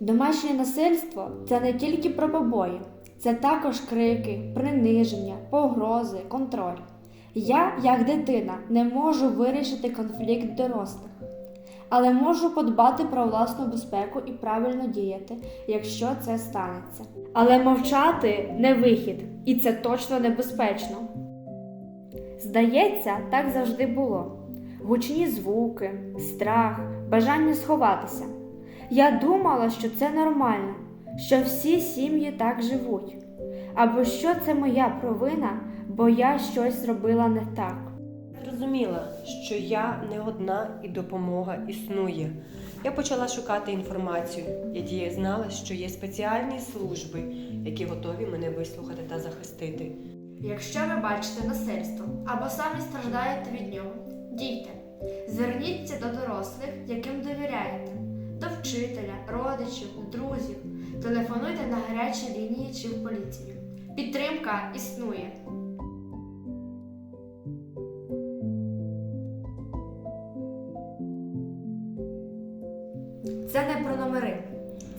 Домашнє насильство це не тільки про побої, це також крики, приниження, погрози, контроль. Я, як дитина, не можу вирішити конфлікт дорослих, але можу подбати про власну безпеку і правильно діяти, якщо це станеться. Але мовчати не вихід, і це точно небезпечно. Здається, так завжди було. Гучні звуки, страх, бажання сховатися. Я думала, що це нормально, що всі сім'ї так живуть. Або що це моя провина, бо я щось зробила не так. Зрозуміла, що я не одна і допомога існує. Я почала шукати інформацію. Я діє знала, що є спеціальні служби, які готові мене вислухати та захистити. Якщо ви бачите насильство або самі страждаєте від нього, дійте. Зверніться до дорослих, яким довіряєте, до вчителя, родичів, друзів. Телефонуйте на гарячі лінії чи в поліцію. Підтримка існує. Це не про номери,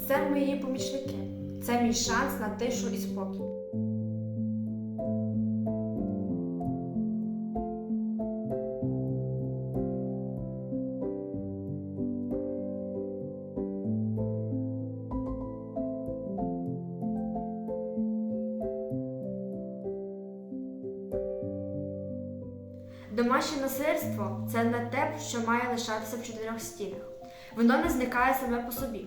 це мої помічники. Це мій шанс на тишу і спокій. Домашнє насильство це не те, що має лишатися в чотирьох стінах. Воно не зникає саме по собі.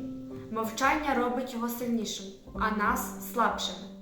Мовчання робить його сильнішим, а нас слабшими.